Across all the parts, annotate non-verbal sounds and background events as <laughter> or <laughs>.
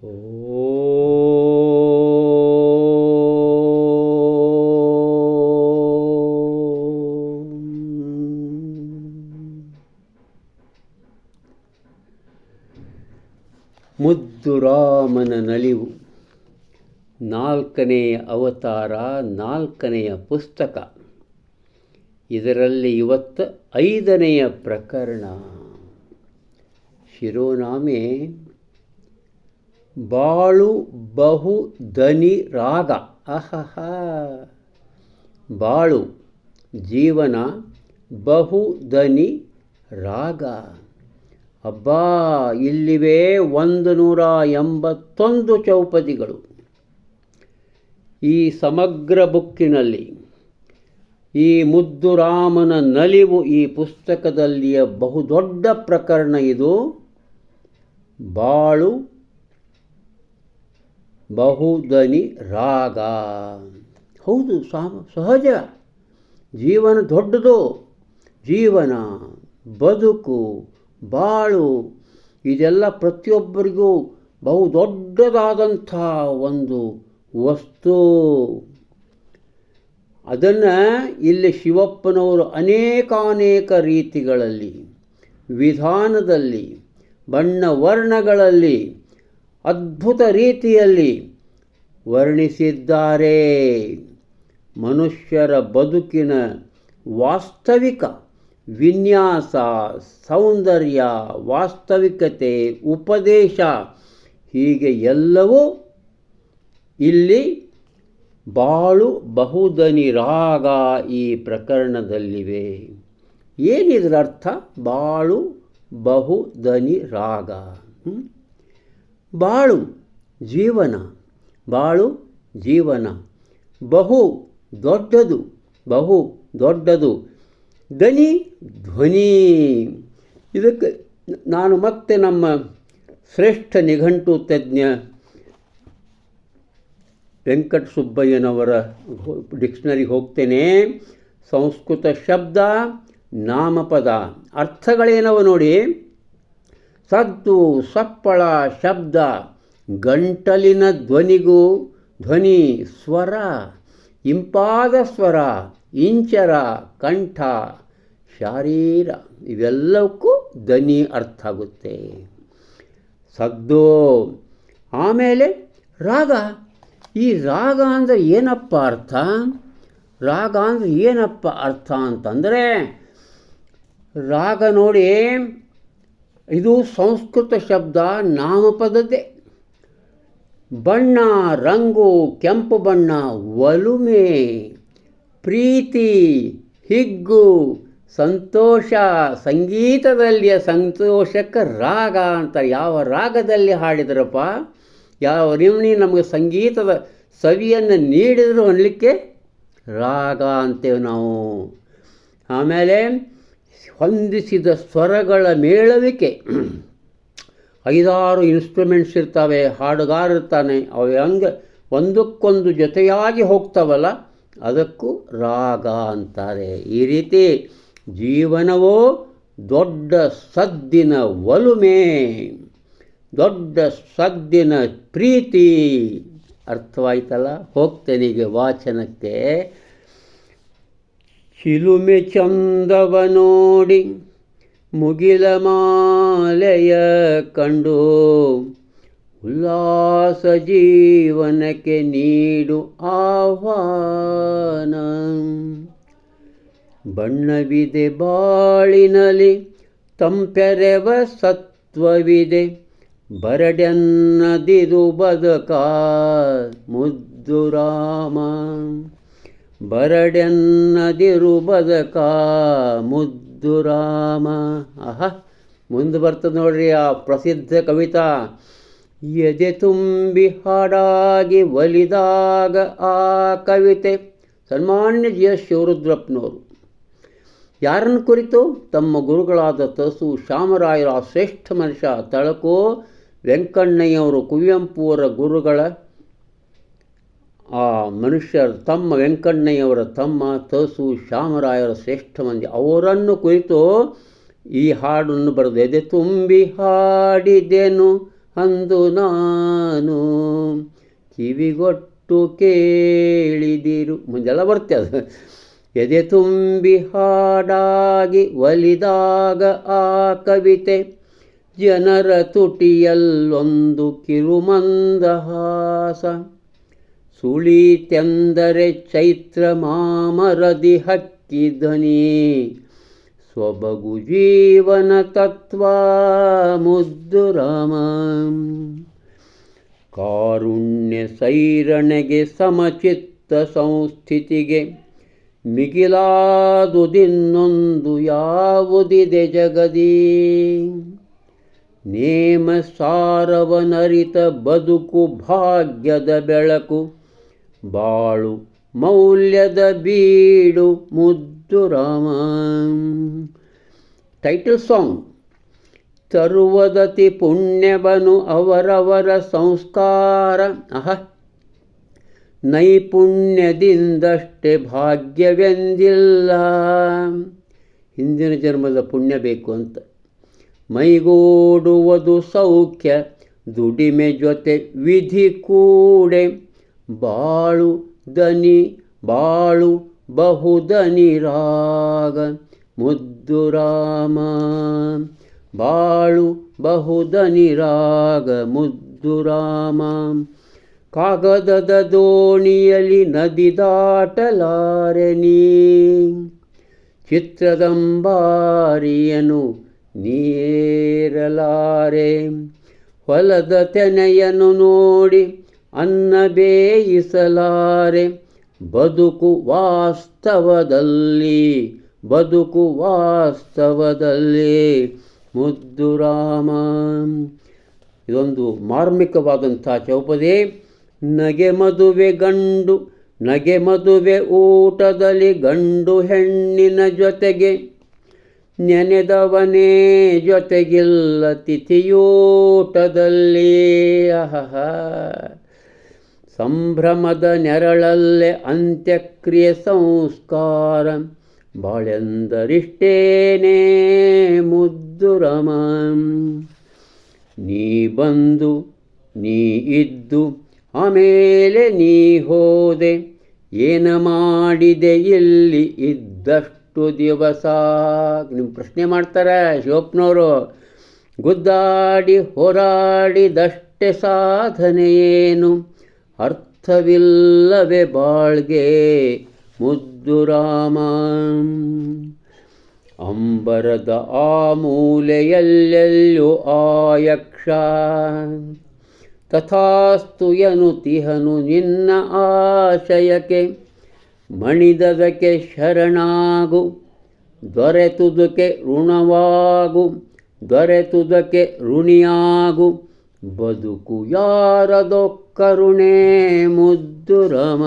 ಮುದ್ದು ರಾಮನ ನಲಿವು. ನಾಲ್ಕನೆಯ ಅವತಾರ ನಾಲ್ಕನೆಯ ಪುಸ್ತಕ. ಇದರಲ್ಲಿ ಇವತ್ತು ಐದನೆಯ ಪ್ರಕರಣ. ಶಿರೋನಾಮೆ ಬಾಳು ಬಹು ದನಿ ರಾಗ. ಅಹಹ ಬಾಳು ಜೀವನ ಬಹು ದನಿ ರಾಗ. ಅಬ್ಬಾ, ಇಲ್ಲಿವೆ ಒಂದು ನೂರ ಎಂಬತ್ತೊಂದು ಚೌಪದಿಗಳು. ಈ ಸಮಗ್ರ ಬುಕ್ಕಿನಲ್ಲಿ ಈ ಮುದ್ದು ರಾಮನ ನಲಿವು ಈ ಪುಸ್ತಕದಲ್ಲಿಯ ಬಹುದೊಡ್ಡ ಪ್ರಕರಣ ಇದು. ಬಾಳು ಬಹುದನಿ ರಾಗ. ಹೌದು ಸಹಜ. ಜೀವನ ದೊಡ್ಡದು, ಜೀವನ ಬದುಕು, ಬಾಳು, ಇದೆಲ್ಲ ಪ್ರತಿಯೊಬ್ಬರಿಗೂ ಬಹು ದೊಡ್ಡದಾದಂಥ ಒಂದು ವಸ್ತು. ಅದನ್ನು ಇಲ್ಲಿ ಶಿವಪ್ಪನವರು ಅನೇಕಾನೇಕ ರೀತಿಗಳಲ್ಲಿ, ವಿಧಾನದಲ್ಲಿ, ಬಣ್ಣ ವರ್ಣಗಳಲ್ಲಿ ಅದ್ಭುತ ರೀತಿಯಲ್ಲಿ ವರ್ಣಿಸಿದ್ದಾರೆ. ಮನುಷ್ಯರ ಬದುಕಿನ ವಾಸ್ತವಿಕ ವಿನ್ಯಾಸ, ಸೌಂದರ್ಯ, ವಾಸ್ತವಿಕತೆ, ಉಪದೇಶ ಹೀಗೆ ಎಲ್ಲವೂ ಇಲ್ಲಿ ಬಾಳು ಬಹುದನಿ ರಾಗ ಈ ಪ್ರಕರಣದಲ್ಲಿವೆ. ಏನಿದ್ರ ಅರ್ಥ ಬಾಳು ಬಹುದನಿ ರಾಗ? ಬಾಳು ಜೀವನ ಬಾಳು ಜೀವನ. ಬಹು ದೊಡ್ಡದು ಬಹು ದೊಡ್ಡದು. ದನಿ ಧ್ವನಿ. ಇದಕ್ಕೆ ನಾನು ಮತ್ತೆ ನಮ್ಮ ಶ್ರೇಷ್ಠ ನಿಘಂಟು ತಜ್ಞ ವೆಂಕಟ ಸುಬ್ಬಯ್ಯನವರ ಡಿಕ್ಷನರಿ ಹೋಗ್ತೇನೆ. ಸಂಸ್ಕೃತ ಶಬ್ದ ನಾಮಪದ. ಅರ್ಥಗಳೇನವ ನೋಡಿ? ಸದ್ದು ಸಪ್ಪಳ ಶಬ್ದ ಗಂಟಲಿನ ಧ್ವನಿಗೂ ಧ್ವನಿ ಸ್ವರ, ಇಂಪಾದ ಸ್ವರ, ಇಂಚರ, ಕಂಠ, ಶಾರೀರ, ಇವೆಲ್ಲಕ್ಕೂ ಧ್ವನಿ ಅರ್ಥ ಆಗುತ್ತೆ. ಸದ್ದು, ಆಮೇಲೆ ರಾಗ. ಈ ರಾಗ ಅಂದರೆ ಏನಪ್ಪ ಅರ್ಥ? ರಾಗ ಅಂದರೆ ಏನಪ್ಪ ಅರ್ಥ ಅಂತಂದರೆ, ರಾಗ ನೋಡಿ ಇದು ಸಂಸ್ಕೃತ ಶಬ್ದ ನಾಮಪದದ್ದೇ. ಬಣ್ಣ, ರಂಗು, ಕೆಂಪು ಬಣ್ಣ, ಒಲುಮೆ, ಪ್ರೀತಿ, ಹಿಗ್ಗು, ಸಂತೋಷ, ಸಂಗೀತದಲ್ಲಿಯ ಸಂತೋಷಕ್ಕೆ ರಾಗ ಅಂತ ಯಾವ ರಾಗದಲ್ಲಿ ಹಾಡಿದ್ರಪ್ಪ? ಯಾವ ರಿಮ್ನಿ ನಮಗೆ ಸಂಗೀತದ ಸವಿಯನ್ನು ನೀಡಿದರೂ ಅನ್ನಲಿಕ್ಕೆ ರಾಗ ಅಂತೇವೆ ನಾವು. ಆಮೇಲೆ ಹೊಂದಿಸಿದ ಸ್ವರಗಳ ಮೇಳವಿಕೆ. ಐದಾರು ಇನ್ಸ್ಟ್ರೂಮೆಂಟ್ಸ್ ಇರ್ತವೆ, ಹಾಡುಗಾರ ಇರ್ತಾನೆ, ಅವು ಹಂಗೆ ಒಂದಕ್ಕೊಂದು ಜೊತೆಯಾಗಿ ಹೋಗ್ತಾವಲ್ಲ, ಅದಕ್ಕೂ ರಾಗ ಅಂತಾರೆ. ಈ ರೀತಿ ಜೀವನವೋ ದೊಡ್ಡ ಸದ್ದಿನ ಒಲುಮೆ, ದೊಡ್ಡ ಸದ್ದಿನ ಪ್ರೀತಿ. ಅರ್ಥವಾಯ್ತಲ್ಲ? ಹೋಗ್ತೇನೀಗ ವಾಚನಕ್ಕೆ. ಚಿಲುಮೆ ಚಂದವ ನೋಡಿ ಮುಗಿಲ ಮಾಲೆಯ ಕಂಡು, ಉಲ್ಲಾಸ ಜೀವನಕ್ಕೆ ನೀಡು ಆಹ್ವಾನ. ಬಣ್ಣವಿದೆ ಬಾಳಿನಲಿ, ತಂಪೆರೆವ ಸತ್ವವಿದೆ. ಬರಡೆನ್ನದಿರು ಬದುಕ ಮುದ್ದು ರಾಮ. ಬರಡೆನ್ನದಿರು ಬದಕ ಮುದ್ದು ರಾಮ. ಆಹ, ಮುಂದೆ ಬರ್ತದೆ ನೋಡ್ರಿ ಆ ಪ್ರಸಿದ್ಧ ಕವಿತಾ. ಎದೆ ತುಂಬಿ ಹಾಡಾಗಿ ಒಲಿದಾಗ ಆ ಕವಿತೆ ಸನ್ಮಾನ್ಯ ಜಿ ಎಸ್ ಶಿವರುದ್ರಪ್ಪನವರು. ಯಾರನ್ನು ಕುರಿತು? ತಮ್ಮ ಗುರುಗಳಾದ ತಸು ಶ್ಯಾಮರಾಯರ ಶ್ರೇಷ್ಠ ಮನುಷ್ಯ ತಳಕೋ ವೆಂಕಣ್ಣಯ್ಯವರು ಕುವೆಂಪುವರ ಗುರುಗಳ ಆ ಮನುಷ್ಯರು ತಮ್ಮ ವೆಂಕಣ್ಣಯ್ಯವರ, ತಮ್ಮ ತಸು ಶ್ಯಾಮರಾಯರ ಶ್ರೇಷ್ಠ ಮಂದಿ, ಅವರನ್ನು ಕುರಿತು ಈ ಹಾಡನ್ನು ಬರೆದು, ಎದೆ ತುಂಬಿ ಹಾಡಿದೆನು ಅಂದು ನಾನು. ಕಿವಿಗೊಟ್ಟು ಕೇಳಿದಿರು. ಮುಂದೆಲ್ಲ ಬರ್ತೆ ಅದು. ಎದೆ ತುಂಬಿ ಹಾಡಾಗಿ ಒಲಿದಾಗ ಆ ಕವಿತೆ, ಜನರ ತುಟಿಯಲ್ಲೊಂದು ಕಿರುಮಂದಹಾಸ. ಸುಳೀತೆಂದರೆ ಚೈತ್ರ ಮಾಮರದಿ ಹಕ್ಕಿ ಸ್ವಬಗು ಜೀವನ ತತ್ವ ಮುದ್ದು ರಾಮ. ಕಾರುಣ್ಯ ಸೈರಣೆಗೆ ಸಮಚಿತ್ತ ಸಂಸ್ಥಿತಿಗೆ ಮಿಗಿಲಾದುದಿನ್ನೊಂದು ಯಾವುದಿದೆ ಜಗದಿ. ನೇಮ ಸಾರವನರಿತ ಬದುಕು ಭಾಗ್ಯದ ಬೆಳಕು ಬಾಳು ಮೌಲ್ಯದ ಬೀಡು ಮುದ್ದು ರಾಮ. ಟೈಟಲ್ ಸಾಂಗ್ ತರುವದತಿ ಪುಣ್ಯವನು ಅವರವರ ಸಂಸ್ಕಾರ. ಅಹ ನೈಪುಣ್ಯದಿಂದಷ್ಟೇ ಭಾಗ್ಯವೆಂದಿಲ್ಲ. ಹಿಂದಿನ ಜನ್ಮದ ಪುಣ್ಯ ಬೇಕು ಅಂತ. ಮೈಗೂಡುವುದು ಸೌಖ್ಯ, ದುಡಿಮೆ ಜೊತೆ ವಿಧಿ ಕೂಡೆ. ಬಾಳು ದನಿ ಬಾಳು ಬಹುದನಿ ರಾಗ ಮುದ್ದು ರಾಮ. ಬಾಳು ಬಹುದನಿ ರಾಗ ಮುದ್ದು ರಾಮ. ಕಾಗದದ ದೋಣಿಯಲ್ಲಿ ನದಿ ದಾಟಲಾರೆ ನೀ. ಚಿತ್ರದಂಬಾರಿಯನು ನೀರಲಾರೆ. ಹೊಲದ ತೆನೆಯನ್ನು ನೋಡಿ ಅನ್ನ ಬೇಯಿಸಲಾರೆ ಬದುಕು ವಾಸ್ತವದಲ್ಲಿ ಬದುಕು ವಾಸ್ತವದಲ್ಲಿ. ಮುದ್ದು ರಾಮ. ಇದೊಂದು ಮಾರ್ಮಿಕವಾದಂಥ ಚೌಪದಿ. ನಗೆ ಮದುವೆ ಗಂಡು, ನಗೆ ಮದುವೆ ಊಟದಲ್ಲಿ ಗಂಡು ಹೆಣ್ಣಿನ ಜೊತೆಗೆ. ನೆನೆದವನೇ ಜೊತೆಗಿಲ್ಲ ತಿಥಿಯೂಟದಲ್ಲಿ. ಅಹಹ. ಸಂಭ್ರಮದ ನೆರಳಲ್ಲೇ ಅಂತ್ಯಕ್ರಿಯೆ ಸಂಸ್ಕಾರ. ಬಾಳೆಂದರಿಷ್ಟೇನೇ ಮುದ್ದು ನೀ ಬಂದು, ನೀ ಇದ್ದು, ಆಮೇಲೆ ನೀ ಹೋದೆ. ಏನ ಮಾಡಿದೆ ಇಲ್ಲಿ ಇದ್ದಷ್ಟು ದಿವಸ. ನಿಮ್ಮ ಪ್ರಶ್ನೆ ಮಾಡ್ತಾರೆ ಶಿವಪ್ಪನವರು. ಗುದ್ದಾಡಿ ಹೋರಾಡಿದಷ್ಟೇ ಸಾಧನೆ ಏನು? ಅರ್ಥವಿಲ್ಲವೇ ಬಾಳ್ಗೆ ಮುದ್ದು ರಾಮ. ಅಂಬರದ ಆ ಮೂಲೆಯಲ್ಲೆಲ್ಲೂ ಆಯಕ್ಷ. ಯಕ್ಷ ತಥಾಸ್ತು ತಿಹನು ನಿನ್ನ ಆಶಯಕ್ಕೆ ಮಣಿದದಕ್ಕೆ ಶರಣಾಗು. ದೊರೆತುದಕ್ಕೆ ಋಣವಾಗು. ದೊರೆತುದಕ್ಕೆ ಋಣಿಯಾಗು. ಬದುಕು ಯಾರದೋ ಕರುಣೆ ಮುದ್ದು ರಮ.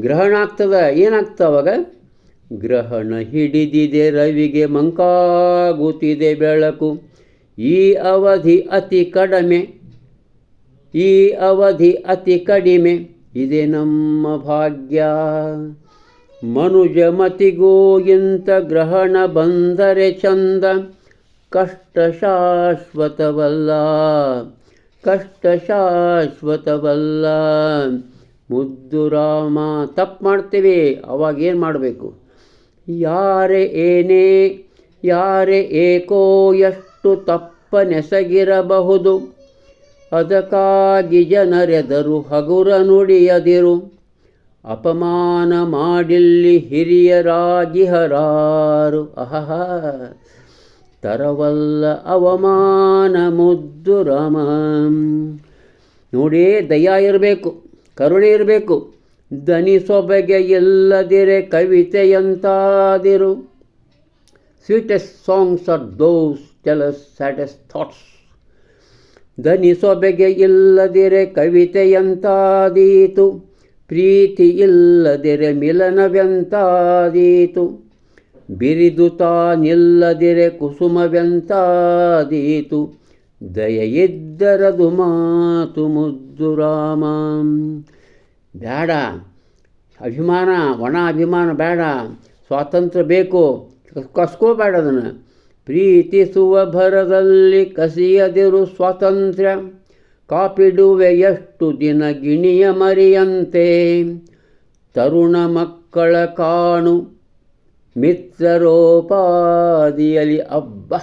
ಗ್ರಹಣ ಆಗ್ತದ ಏನಾಗ್ತವಾಗ ಗ್ರಹಣ ಹಿಡಿದಿದೆ, ರವಿಗೆ ಮಂಕಾಗುತ್ತಿದೆ ಬೆಳಕು. ಈ ಅವಧಿ ಅತಿ ಕಡಿಮೆ. ಈ ಅವಧಿ ಅತಿ ಕಡಿಮೆ. ಇದೆ ನಮ್ಮ ಭಾಗ್ಯ. ಮನುಜ ಮತಿಗೂ ಗ್ರಹಣ ಬಂದರೆ ಚಂದ. ಕಷ್ಟ ಶಾಶ್ವತವಲ್ಲ ಕಷ್ಟ ಶಾಶ್ವತವಲ್ಲ ಮುದ್ದು ರಾಮ, ತಪ್ಪು ಮಾಡ್ತೀವಿ, ಅವಾಗ ಏನು ಮಾಡಬೇಕು? ಯಾರೇ ಏನೇ, ಯಾರೇ ಏಕೋ, ಎಷ್ಟು ತಪ್ಪನೆಸಗಿರಬಹುದು ಅದಕ್ಕಾಗಿ ಜನರೆದರು ಹಗುರ ನುಡಿಯದಿರು. ಅಪಮಾನ ಮಾಡಿಲ್ಲಿ ಹಿರಿಯರಾಗಿಹರಾರು ಅಹಹ. ತರವಲ್ಲ ಅವಮಾನ ಮುದ್ದು ರಾಮ. ನೋಡಿ ದಯ ಇರಬೇಕು, ಕರುಣೆ ಇರಬೇಕು ದನಿಸೊಬಗೆ ಇಲ್ಲದಿರೆ ಕವಿತೆಯಂತಾದಿರು. Sweetest songs are those tell us saddest thoughts ದನಿಸೊ ಸೊಬಗೆ ಇಲ್ಲದಿರೆ ಕವಿತೆಯಂತಾದೀತು, ಪ್ರೀತಿ ಇಲ್ಲದಿರೆ ಮಿಲನವೆಂತಾದೀತು. ಬಿರಿದು ನಿಲ್ಲದಿರೆ ಕುಸುಮವೆಂತಾದೀತು. ದಯೆಯಿದ್ದರದು ಮಾತು ಮುದ್ದು ರಾಮ. ಬೇಡ ಅಭಿಮಾನ, ಒಣ ಅಭಿಮಾನ ಬೇಡ ಸ್ವಾತಂತ್ರ್ಯ ಬೇಕು. ಕಸ್ಕೋಬೇಡ ಅದನ್ನು. ಪ್ರೀತಿಸುವ ಭರದಲ್ಲಿ ಕಸಿಯದಿರು ಸ್ವಾತಂತ್ರ್ಯ. ಕಾಪಿಡುವೆ ಎಷ್ಟು ದಿನ ಗಿಣಿಯ ಮರಿಯಂತೆ. ತರುಣ ಮಕ್ಕಳ ಕಾಣು. ಮಿತ್ರರೋಪಾದಿಯಲಿ ಅಬ್ಬ.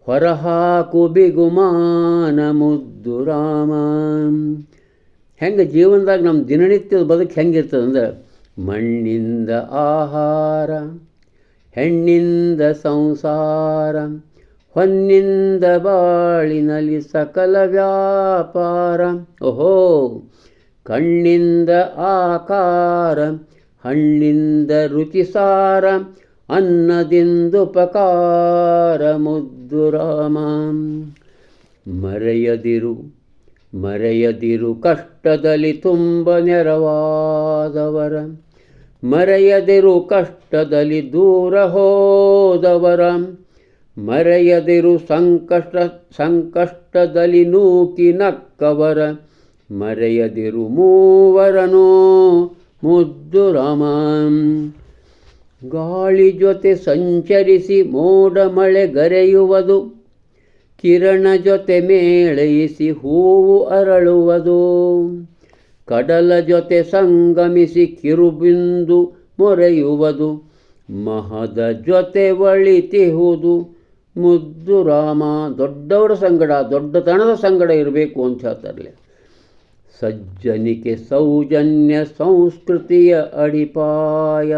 ಹೊರಹಾಕು ಬಿಗುಮಾನ ಮುದ್ದು ರಾಮ. ಹೆಂಗೆ ಜೀವನದಾಗ ನಮ್ಮ ದಿನನಿತ್ಯದ ಬದುಕು ಹೆಂಗಿರ್ತದಂದ್ರೆ ಮಣ್ಣಿಂದ ಆಹಾರ, ಹೆಣ್ಣಿಂದ ಸಂಸಾರ, ಹೊನ್ನಿಂದ ಬಾಳಿನಲ್ಲಿ ಸಕಲ ವ್ಯಾಪಾರ. ಓಹೋ, ಕಣ್ಣಿಂದ ಆಕಾರ ಹಣ್ಣಿಂದ ರುಚಿಸಾರ, ಅನ್ನದಿಂದುಪಕಾರ ಮುದ್ದು ರಾಮ. ಮರೆಯದಿರು ಮರೆಯದಿರು ಕಷ್ಟದಲ್ಲಿ ತುಂಬ ನೆರವಾದವರ. ಮರೆಯದಿರು ಕಷ್ಟದಲ್ಲಿ ದೂರ ಹೋದವರ. ಮರೆಯದಿರು ಸಂಕಷ್ಟ, ಸಂಕಷ್ಟದಲ್ಲಿ ನೂಕಿ ನಕ್ಕವರ. ಮರೆಯದಿರು ಮೂವರನು ಮುದ್ದು ರಾಮ. ಗಾಳಿ ಜೊತೆ ಸಂಚರಿಸಿ ಮೋಡ ಮಳೆ ಗರೆಯುವುದು, ಕಿರಣ ಜೊತೆ ಮೇಳೈಸಿ ಹೂವು ಅರಳುವುದು. ಕಡಲ ಜೊತೆ ಸಂಗಮಿಸಿ ಕಿರುಬಿಂದು ಮೊರೆಯುವುದು, ಮಹದ ಜೊತೆ ಒಳಿತಿಹುದು ಮುದ್ದು ರಾಮ, ದೊಡ್ಡವರ ಸಂಗಡ, ದೊಡ್ಡತನದ ಸಂಗಡ ಇರಬೇಕು ಅಂತ ಹೇಳ್ತಾರಲ್ಲ. ಸಜ್ಜನಿಕೆ ಸೌಜನ್ಯ ಸಂಸ್ಕೃತಿಯ ಅಡಿಪಾಯ.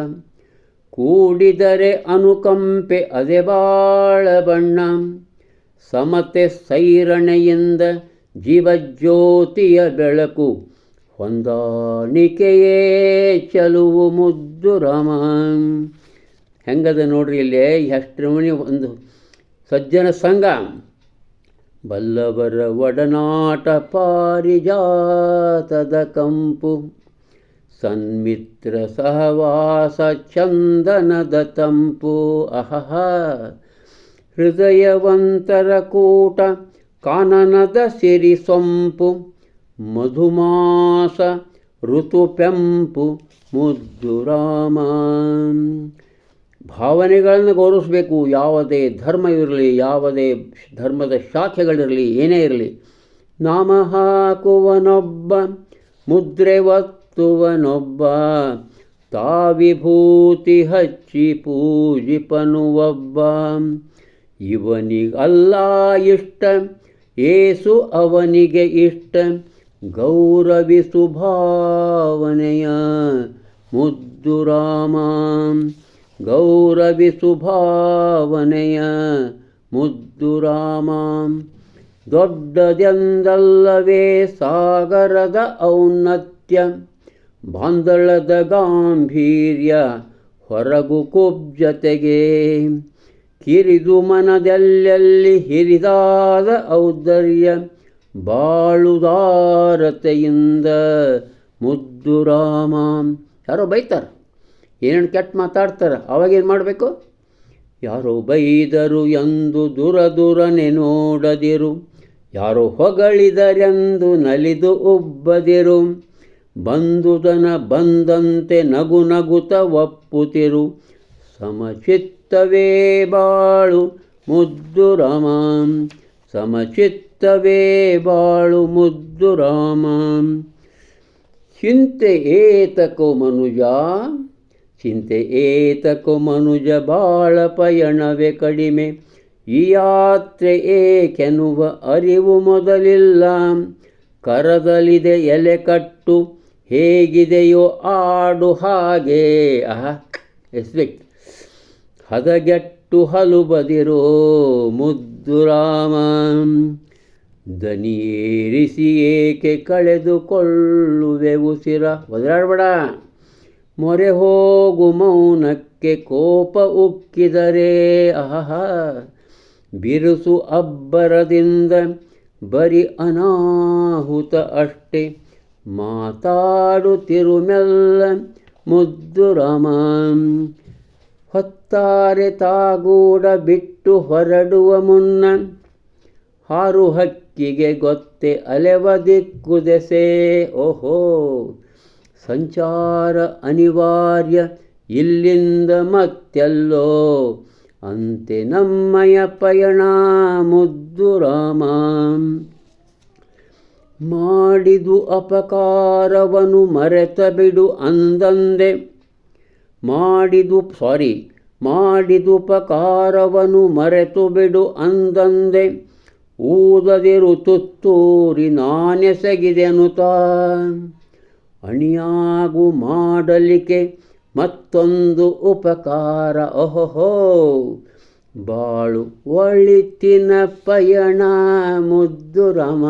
ಕೂಡಿದರೆ ಅನುಕಂಪೆ ಅದೇ ಬಾಳ ಬಣ್ಣ. ಸಮತೆ ಸೈರಣೆಯಿಂದ ಜೀವಜ್ಯೋತಿಯ ಬೆಳಕು ಹೊಂದಾಣಿಕೆಯೇ ಚಲುವು ಮುದ್ದು ರಾಮ. ಹೆಂಗದ ನೋಡ್ರಿ ಇಲ್ಲಿ ಎಷ್ಟು ಮಣಿ ಒಂದು ಸಜ್ಜನ ಸಂಘ ಬಲ್ಲವರ ಒಡನಾಟ ಪಾರಿಜಾತದ ಕಂಪು ಸನ್ಮಿತ್ರ ಸಹವಾಸ ಚಂದನದ ತಂಪು ಅಹಹ ಹೃದಯವಂತರ ಕೂಟ ಕಾನನದ ಸಿರಿ ಸೊಂಪು ಮಧುಮಾಸ ಋತು ಪೆಂಪು ಮುದ್ದು ರಾಮ ಭಾವನೆಗಳನ್ನು ಗೌರವಿಸಬೇಕು. ಯಾವುದೇ ಧರ್ಮ ಇರಲಿ, ಯಾವುದೇ ಧರ್ಮದ ಶಾಖೆಗಳಿರಲಿ, ಏನೇ ಇರಲಿ. ನಾಮ ಹಾಕುವನೊಬ್ಬ, ಮುದ್ರೆ ಒತ್ತುವನೊಬ್ಬ ತಾವಿಭೂತಿ ಹಚ್ಚಿ ಪೂಜಿಪನು ಒಬ್ಬ ಇವನಿಗಲ್ಲ ಇಷ್ಟ, ಏಸು ಅವನಿಗೆ ಇಷ್ಟ. ಗೌರವಿಸು ಭಾವನೆಯ ಮುದ್ದು ರಾಮ ಗೌರವಿಸು ಭಾವನೆಯ ಮುದ್ದು ರಾಮ. ದೊಡ್ಡದೆಂದಲ್ಲವೇ ಸಾಗರದ ಔನ್ನತ್ಯ ಬಾಂದಳದ ಗಾಂಭೀರ್ಯ ಹೊರಗು ಕುಬ್ಜತೆಗೆ. ಕಿರಿದು ಮನದೆಲ್ಲೆಲ್ಲಿ ಹಿರಿದಾದ ಔದರ್ಯ ಬಾಳುದಾರತೆಯಿಂದ ಮುದ್ದು ರಾಮ. ಯಾರೋ ಬೈತಾರೆ? ಏನೇನು ಕೆಟ್ಟ ಮಾತಾಡ್ತಾರೆ? ಅವಾಗೇನು ಮಾಡಬೇಕು? ಯಾರೋ ಬೈದರು ಎಂದು ದುರ ದುರನೆ ನೋಡದಿರು ಯಾರೋ ಹೊಗಳಿದರೆಂದು ನಲಿದು ಉಬ್ಬದಿರು. ಬಂದುದನ ಬಂದಂತೆ ನಗು ನಗುತ ಒಪ್ಪುತ್ತಿರು ಸಮಚಿತ್ತವೇ ಬಾಳು ಮುದ್ದು ರಾಮಾಂ. ಸಮಚಿತ್ತವೇ ಬಾಳು ಮುದ್ದು ರಾಮಾಂ. ಚಿಂತೆ ಏತಕೋ ಮನುಜ. ಚಿಂತೆ ಏತಕೋ ಮನುಜ ಬಾಳ ಪಯಣವೇ ಕಡಿಮೆ. ಈ ಯಾತ್ರೆ ಏಕೆನ್ನುವ ಅರಿವು ಮೊದಲಿಲ್ಲ. ಕರದಲಿದೆ ಎಲೆ ಕಟ್ಟು, ಹೇಗಿದೆಯೋ ಆಡು ಹಾಗೆ. ಆಹ ಎಸ್ಪೆಕ್ಟ್ ಹದಗೆಟ್ಟು ಹಲು ಬದಿರೋ ಮುದ್ದು ರಾಮ. ದನಿಯೇರಿಸಿ ಏಕೆ ಕಳೆದುಕೊಳ್ಳುವೆ ಉಸಿರ? ಒದರಾಡಬೇಡ. ಮೊರೆ ಹೋಗು ಮೌನಕ್ಕೆ ಕೋಪ ಉಕ್ಕಿದರೆ, ಅಹಹ, ಬಿರುಸು ಅಬ್ಬರದಿಂದ ಬರಿ ಅನಾಹುತ ಅಷ್ಟೇ. ಮಾತಾಡುತ್ತಿರುಮೆಲ್ಲ ಮುದ್ದು ರಾಮ, ಹೊತ್ತಾರೆ ತಾಗೂಡ ಬಿಟ್ಟು ಹೊರಡುವ ಮುನ್ನ ಹಾರು ಹಕ್ಕಿಗೆ ಗೊತ್ತೆ ಅಲೆವ ದಿಕ್ಕುದೆಸೆ ಓಹೋ ಸಂಚಾರ ಅನಿವಾರ್ಯ ಇಲ್ಲಿಂದ ಮತ್ತೆಲ್ಲೋ? ಅಂತೆ ನಮ್ಮಯ ಪಯಣ ಮುದ್ದು ರಾಮ. ಮಾಡಿದು ಅಪಕಾರವನು ಮರೆತ ಬಿಡು ಅಂದಂದೆ. ಮಾಡಿದು, ಸಾರಿ ಮಾಡಿದುಪಕಾರವನು ಮರೆತು ಬಿಡು ಅಂದಂದೆ. ಊದದಿರು ತುತ್ತೂರಿ ನಾನೆಸಗಿದೆನುತ ಅಣಿಯಾಗು ಮಾಡಲಿಕ್ಕೆ ಮತ್ತೊಂದು ಉಪಕಾರ. ಓಹೋಹೋ, ಬಾಳು ಒಳಿತಿನ ಪಯಣ ಮುದ್ದು ರಾಮ.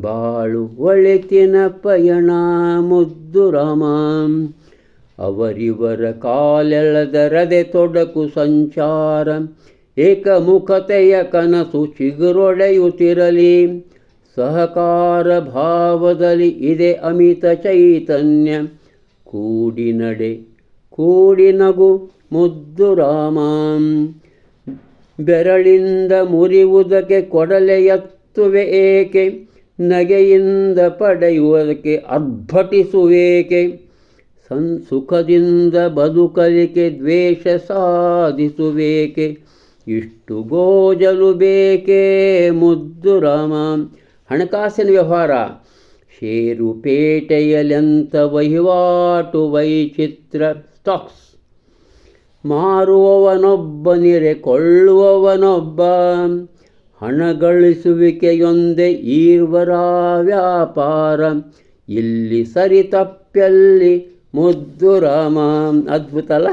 ಬಾಳು ಒಳಿತಿನ ಪಯಣ ಮುದ್ದು ರಾಮ. ಅವರಿವರ ಕಾಲೆಳೆದರದೆ ತೊಡಕು ಸಂಚಾರ. ಏಕಮುಖತೆಯ ಕನಸು ಚಿಗುರೊಡೆಯುತ್ತಿರಲಿ. ಸಹಕಾರ ಭಾವದಲ್ಲಿ ಇದೆ ಅಮಿತ ಚೈತನ್ಯ. ಕೂಡಿ ನಡೆ, ಕೂಡಿ ನಗು ಮುದ್ದು ರಾಮಾಂ. ಬೆರಳಿಂದ ಮುರಿಯುವುದಕ್ಕೆ ಕೊಡಲೆ ಎತ್ತುವೆ ಏಕೆ? ನಗೆಯಿಂದ ಪಡೆಯುವುದಕ್ಕೆ ಅರ್ಭಟಿಸುವೇಕೆ ಸನ್ ಸುಖದಿಂದ ಬದುಕಲಿಕೆ ದ್ವೇಷ ಸಾಧಿಸುವೇಕೆ ಇಷ್ಟು ಗೋಜಲು ಬೇಕೇ ಮುದ್ದು ರಾಮ. ಹಣಕಾಸಿನ ವ್ಯವಹಾರ. ಷೇರುಪೇಟೆಯಲೆಂಥ ವಹಿವಾಟು ವೈಚಿತ್ರ ಸ್ಟಾಕ್ಸ್. ಮಾರುವವನೊಬ್ಬನಿರೆ ಕೊಳ್ಳುವವನೊಬ್ಬ ಹಣ ಗಳಿಸುವಿಕೆಯೊಂದೇ ಈರ್ವರ ವ್ಯಾಪಾರ. ಇಲ್ಲಿ ಸರಿ ತಪ್ಪಲ್ಲಿ ಮುದ್ದು ರಾಮ ಅದ್ಭುತ ಅಲ್ಲ?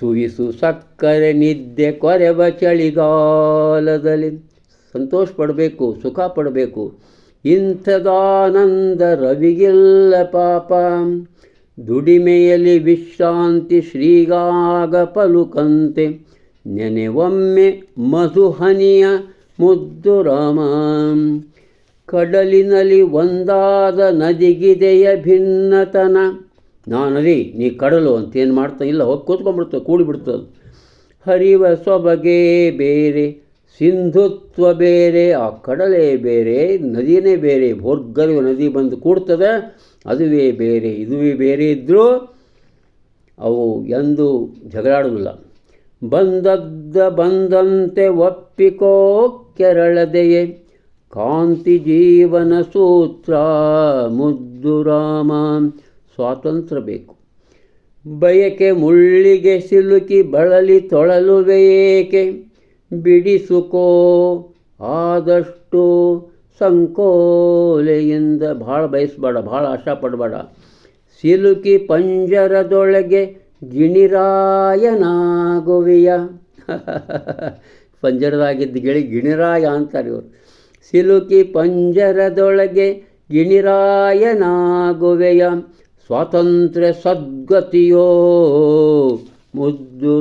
ಸುಯಿಸು ಸಕ್ಕರೆ ನಿದ್ದೆ ಕೊರೆವ ಚಳಿಗಾಲದಲ್ಲಿ. ಸಂತೋಷ ಪಡಬೇಕು ಸುಖ ಪಡಬೇಕು. ಇಂಥದಾನಂದ ರವಿಗಿಲ್ಲ ಪಾಪ. ದುಡಿಮೆಯಲ್ಲಿ ವಿಶ್ರಾಂತಿ ಶ್ರೀಗಾಗ ಪಲುಕಂತೆ ನೆನೆವೊಮ್ಮೆ ಮಧುಹನಿಯ ಮುದ್ದು ರಾಮ. ಕಡಲಿನಲ್ಲಿ ಒಂದಾದ ನದಿಗಿದೆಯ ಭಿನ್ನತನ. ನಾನು ನದಿ ನೀ ಕಡಲು ಅಂತ ಏನು ಮಾಡ್ತಾ ಇಲ್ಲ? ಹೋಗಿ ಕೂತ್ಕೊಂಡ್ಬಿಡ್ತದೆ ಕೂಡಿಬಿಡ್ತದೆ ಹರಿವ ಸೊಬಗೆ ಬೇರೆ. ಸಿಂಧುತ್ವ ಬೇರೆ, ಆ ಕಡಲೆ ಬೇರೆ ನದಿಯೇ ಬೇರೆ ಭೋರ್ಗರಿವ ನದಿ ಬಂದು ಕೂಡ್ತದೆ, ಅದುವೇ ಬೇರೆ, ಇದುವೇ ಬೇರೆ ಇದ್ದರೂ ಅವು ಎಂದು ಜಗಳಾಡುವುದಿಲ್ಲ. ಬಂದದ್ದ ಬಂದಂತೆ ಒಪ್ಪಿಕೋ ಕೆರಳದೆಯೇ, ಕಾಂತಿ ಜೀವನ ಸೂತ್ರ ಮುದ್ದು ರಾಮ, ಸ್ವಾತಂತ್ರ್ಯ ಬೇಕು. ಬಯಕೆ ಮುಳ್ಳಿಗೆ ಸಿಲುಕಿ ಬಳಲಿ ತೊಳಲುವೆಯೇಕೆ ಬಿಡಿಸುಕೋ. ಆದಷ್ಟು ಸಂಕೋಲೆಯಿಂದ ಭಾಳ ಬಯಸಬೇಡ, ಭಾಳ ಆಶಾಪಡಬೇಡ. ಸಿಲುಕಿ ಪಂಜರದೊಳಗೆ ಗಿಣಿರಾಯನಾಗುವಿಯ. <laughs> ಪಂಜರದಾಗಿದ್ದ ಗಿಳಿ ಗಿಣಿರಾಯ ಅಂತಾರೆ ಇವರು. ಸಿಲುಕಿ ಪಂಜರದೊಳಗೆ ಗಿಣಿರಾಯನಾಗುವೆಯ. ಸ್ವಾತಂತ್ರ್ಯ ಸದ್ಗತಿಯೋ ಮುದ್ದು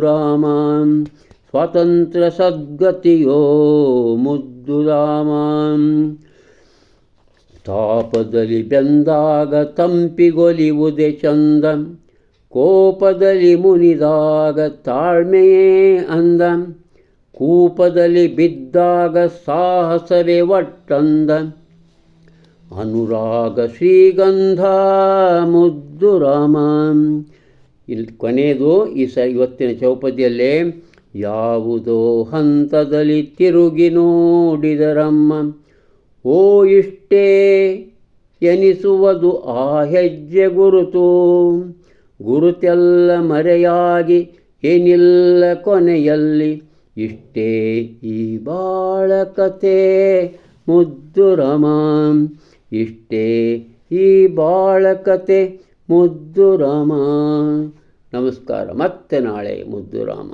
ರಾಮ ಸ್ವಾತಂತ್ರ್ಯ ಸದ್ಗತಿಯೋ ಮುದ್ದು ರಾಮ. ತಾಪದಲ್ಲಿ ಬೆಂದಾಗ ತಂಪಿಗೊಲಿವುದೇ ಚಂದ. ಕೋಪದಲ್ಲಿ ಮುನಿದಾಗ ತಾಳ್ಮೆಯೇ ಅಂದ. ಕೂಪದಲ್ಲಿ ಬಿದ್ದಾಗ ಸಾಹಸವೇ ಒಟ್ಟಂದ ಅನುರಾಗ ಶ್ರೀಗಂಧ ಮುದ್ದು ರಾಮ. ಇಲ್ಲಿ ಕೊನೆಯದು ಈ ಸ ಇವತ್ತಿನ ಚೌಪದಿಯಲ್ಲೇ ಯಾವುದೋ ಹಂತದಲ್ಲಿ ತಿರುಗಿ ನೋಡಿದರಮ್ಮ, ಓ ಇಷ್ಟೇ ಎನಿಸುವುದು ಆ ಹೆಜ್ಜೆ ಗುರುತು. ಗುರುತೆಲ್ಲ ಮರೆಯಾಗಿ ಏನಿಲ್ಲ ಕೊನೆಯಲ್ಲಿ, ಇಷ್ಟೇ ಈ ಬಾಳ ಕಥೆ ಮುದ್ದು ರಾಮ, ಇಷ್ಟೇ ಈ ಬಾಳ ಕತೆ ಮುದ್ದು ರಾಮ. ನಮಸ್ಕಾರ, ಮತ್ತೆ ನಾಳೆ ಮುದ್ದು ರಾಮ.